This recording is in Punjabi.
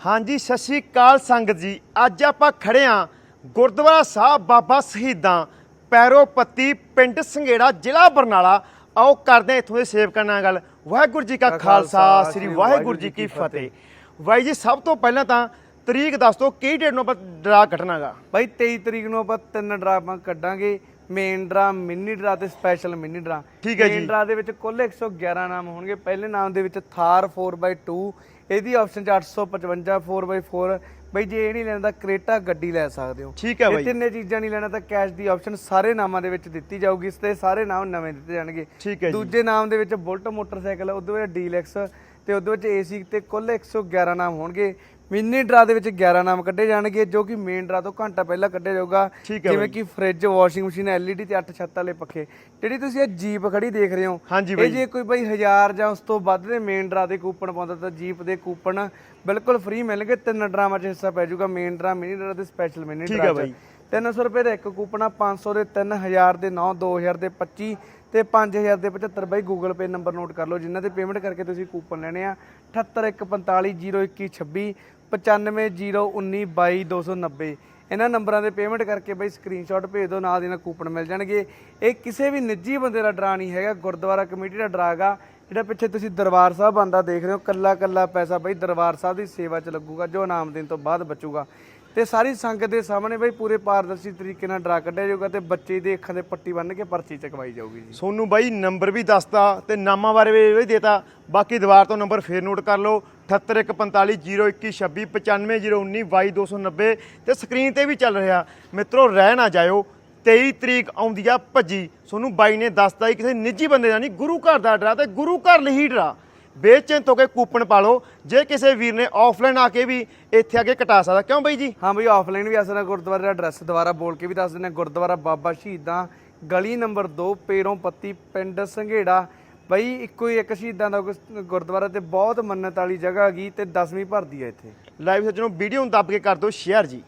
ਹਾਂਜੀ ਸਤਿ ਸ਼੍ਰੀ ਅਕਾਲ ਸੰਗਤ ਜੀ। ਅੱਜ ਆਪਾਂ ਖੜੇ ਆਂ ਗੁਰਦੁਆਰਾ ਸਾਹਿਬ ਬਾਬਾ ਸ਼ਹੀਦਾਂ ਪੈਰੋਪੱਤੀ ਪਿੰਡ ਸੰਘੇੜਾ ਜ਼ਿਲ੍ਹਾ ਬਰਨਾਲਾ। ਆਓ ਕਰਦੇ ਹਾਂ ਇੱਥੋਂ ਦੇ ਸੇਵਕਾਂ ਨਾਲ ਗੱਲ। ਵਾਹਿਗੁਰੂ ਜੀ ਕਾ ਖਾਲਸਾ ਸ੍ਰੀ ਵਾਹਿਗੁਰੂ ਜੀ ਕੀ ਫਤਿਹ। ਬਾਈ ਜੀ ਸਭ ਤੋਂ ਪਹਿਲਾਂ ਤਾਂ ਤਰੀਕ ਦੱਸ ਦਿਓ ਕਿਹੜੀ ਡੇਟ ਨੂੰ ਆਪਾਂ ਡਰਾ ਕੱਢਣਾਗਾ? ਬਾਈ 23 ਤਰੀਕ ਨੂੰ ਆਪਾਂ ਤਿੰਨ ਡਰਾਵਾਂ ਕੱਢਾਂਗੇ। ਮੇਨ ਡਰਾ ਮਿੰਨੀ ਡਰਾ ਤੇ ਸਪੈਸ਼ਲ ਮਿੰਨੀ ਡਰਾ ਠੀਕ ਹੈ ਜੀ। ਮੇਨ ਡਰਾ ਦੇ ਵਿੱਚ ਕੁੱਲ 111 ਨਾਮ ਹੋਣਗੇ ਪਹਿਲੇ ਨਾਮ ਦੇ ਵਿੱਚ ਥਾਰ 4x2 ਇਹਦੀ ਆਪਸ਼ਨ 'ਚ 855 4x4 ਬਈ ਜੇ ਇਹ ਨਹੀਂ ਲੈਣਾ ਤਾਂ ਕ੍ਰੇਟਾ ਗੱਡੀ ਲੈ ਸਕਦੇ ਹੋ ਠੀਕ ਹੈ ਇਹ ਬਾਈ। ਤਿੰਨੇ ਚੀਜ਼ਾਂ ਨਹੀਂ ਲੈਣਾ ਤਾਂ ਕੈਸ਼ ਦੀ ਆਪਸ਼ਨ ਸਾਰੇ ਨਾਮਾਂ ਦੇ ਵਿੱਚ ਦਿੱਤੀ ਜਾਊਗੀ ਇਸ ਤੇ ਸਾਰੇ ਨਾਮ ਨਵੇਂ ਦਿੱਤੇ ਜਾਣਗੇ ਠੀਕ ਹੈ ਜੀ। ਦੂਜੇ ਨਾਮ ਦੇ ਵਿੱਚ ਬੁਲਟ ਮੋਟਰਸਾਈਕਲ ਉਹਦੇ ਵਿੱਚ ਡੀਲੈਕਸ ਤੇ ਉਹਦੇ ਵਿੱਚ ਏਸੀ ਤੇ ਕੁੱਲ 111 ਨਾਮ ਹੋਣਗੇ ਮਿੰਨੀ ਡਰਾ ਦੇ ਵਿੱਚ 11 ਨਾਮ ਕੱਢੇ ਜਾਣਗੇ ਜੋ ਕਿ ਮੇਨ ਡਰਾ ਤੋਂ ਘੰਟਾ ਪਹਿਲਾਂ ਕੱਢਿਆ ਜਾਊਗਾ ਠੀਕ ਹੈ ਜਿਵੇਂ। ਕਿ ਫ੍ਰਿਜ ਵਾਸ਼ਿੰਗ ਮਸ਼ੀਨ ਐਲਈਡੀ ਤੇ 8 ਛੱਤ ਵਾਲੇ ਪੱਖੇ ਜਿਹੜੀ ਤੁਸੀਂ ਇਹ ਜੀਪ ਖੜੀ ਦੇਖ ਰਹੇ ਹੋ ਇਹ। ਜੇ ਕੋਈ ਬਈ 1000 ਜਾਂ ਉਸ ਤੋਂ ਵੱਧ ਦੇ ਮੇਨ ਡਰਾ ਦੇ ਕੂਪਨ ਪਾਉਂਦਾ ਤਾਂ ਜੀਪ ਦੇ ਕੂਪਨ ਬਿਲਕੁਲ ਫ੍ਰੀ ਮਿਲਣਗੇ ਤਿੰਨ ਡਰਾਵਾਂ 'ਚ ਹਿੱਸਾ ਪੈ ਜਾਊਗਾ ਮੇਨ ਡਰਾ ਮਿਨੀ ਡਰਾ ਤੇ ਸਪੈਸ਼ਲ ਮਿਨੀ ਠੀਕ ਡਰਾ ਹੈ 'ਚ ਬਾਈ। 300 ਰੁਪਏ ਦਾ ਇੱਕ ਕੂਪਨ ਆ 500 ਦੇ 3000 ਦੇ 9 2000 ਦੇ 25 ਤੇ 5000 ਦੇ 75 ਬਾਈ ਗੂਗਲ ਪੇ ਨੰਬਰ ਨੋਟ ਕਰ ਲਓ। ਜਿਨ੍ਹਾਂ ਤੇ ਪੇਮੈਂਟ ਕਰਕੇ ਤੁਸੀਂ ਕੂਪਨ ਲੈਣੇ ਆ 7815502126 9501922290 ਇਹਨਾਂ ਨੰਬਰਾਂ ਦੇ ਪੇਮੈਂਟ ਕਰਕੇ ਬਾਈ ਸਕਰੀਨਸ਼ਾਟ ਭੇਜ ਦਿਓ, ਨਾਲ ਦੀ ਨਾਲ ਕੂਪਨ ਮਿਲ ਜਾਣਗੇ। ਇਹ ਕਿਸੇ ਵੀ ਨਿੱਜੀ ਬੰਦੇ ਦਾ ਡਰਾ ਨਹੀਂ ਹੈਗਾ, ਗੁਰਦੁਆਰਾ ਕਮੇਟੀ ਦਾ ਡਰਾ ਗਾ ਜਿਹੜਾ ਪਿੱਛੇ ਤੁਸੀਂ ਦਰਬਾਰ ਸਾਹਿਬ ਆਂਦਾ ਦੇਖ ਰਹੇ ਹੋ, ਕੱਲਾ ਕੱਲਾ ਪੈਸਾ ਬਈ ਦਰਬਾਰ ਸਾਹਿਬ ਦੀ ਸੇਵਾ 'ਚ ਲੱਗੂਗਾ, ਜੋ ਇਨਾਮ ਦੇਣ ਤੋਂ ਬਾਅਦ ਬਚੂਗਾ। ਤੇ ਸਾਰੀ ਸੰਗਤ ਦੇ ਸਾਹਮਣੇ ਬਈ ਪੂਰੇ ਪਾਰਦਰਸ਼ੀ ਤਰੀਕੇ ਨਾਲ ਡਰਾ ਕੱਢਿਆ ਜਾਊਗਾ ਤੇ ਬੱਚੇ ਦੀ ਅੱਖਾਂ ਦੇ ਪੱਟੀ ਬੰਨ੍ਹ ਕੇ ਪਰਚੀ ਚਕਵਾਈ ਜਾਊਗੀ ਜੀ। ਸੋਨੂੰ ਬਾਈ ਨੰਬਰ ਵੀ ਦੱਸਤਾ ਤੇ ਨਾਮਾਂ ਬਾਰੇ ਵੀ ਵੀ ਦੇਤਾ। ਬਾਕੀ ਦੁਬਾਰ ਤੋਂ ਨੰਬਰ ਫੇਰ ਨੋਟ ਕਰ ਲਓ। 781501199520192290 ਤੇ ਸਕਰੀਨ ਤੇ ਵੀ ਚੱਲ ਰਿਹਾ। ਮਿੱਤਰੋ, ਰਹਿ ਨਾ ਜਾਇਓ। 23 ਤਰੀਕ ਆਉਂਦੀ ਆ ਭੱਜੀ। ਸੋਨੂੰ ਬਾਈ ਨੇ ਦੱਸਤਾ ਹੀ ਕਿਸੇ ਨਿੱਜੀ ਬੰਦੇ ਦਾ ਨਹੀਂ ਗੁਰੂ ਘਰ ਦਾ ਡਰਾ ਤੇ ਗੁਰੂ ਘਰ ਲਈ ਹੀ ਡਰਾ। ਬੇਚਿੰਤ ਹੋ ਕੇ ਕੂਪਨ ਪਾ ਲਓ। ਜੇ ਕਿਸੇ ਵੀਰ ਨੇ ਆਫਲਾਈਨ ਆ ਕੇ ਵੀ ਇੱਥੇ ਆ ਕੇ ਕਟਾ ਸਕਦਾ। ਕਿਉਂ ਬਾਈ ਜੀ? ਹਾਂ ਬਈ ਆਫਲਾਈਨ ਵੀ ਆ ਸਕਦਾ ਗੁਰਦੁਆਰੇ ਦਾ ਐਡਰੈਸ ਦੁਬਾਰਾ ਬੋਲ ਕੇ ਵੀ ਦੱਸ ਦਿੰਦੇ ਹਾਂ। ਗੁਰਦੁਆਰਾ ਬਾਬਾ ਸ਼ਹੀਦਾਂ ਗਲੀ ਨੰਬਰ 2 ਪੇਰੋਂ ਪੱਤੀ ਪਿੰਡ ਸੰਘੇੜਾ। ਬਈ ਇੱਕੋ ਹੀ ਇੱਕ ਸ਼ਹੀਦਾਂ ਦਾ ਗੁਸ- ਗੁਰਦੁਆਰਾ ਤੇ ਬਹੁਤ ਮੰਨਤ ਵਾਲੀ ਜਗ੍ਹਾ ਹੈਗੀ ਤੇ 10ਵੀਂ ਭਰਦੀ ਹੈ ਇੱਥੇ। ਲਾਈਵ ਸੱਜਣੋ ਵੀਡੀਓ ਨੂੰ ਦੱਬ ਕੇ ਕਰ ਦਿਓ ਸ਼ੇਅਰ ਜੀ।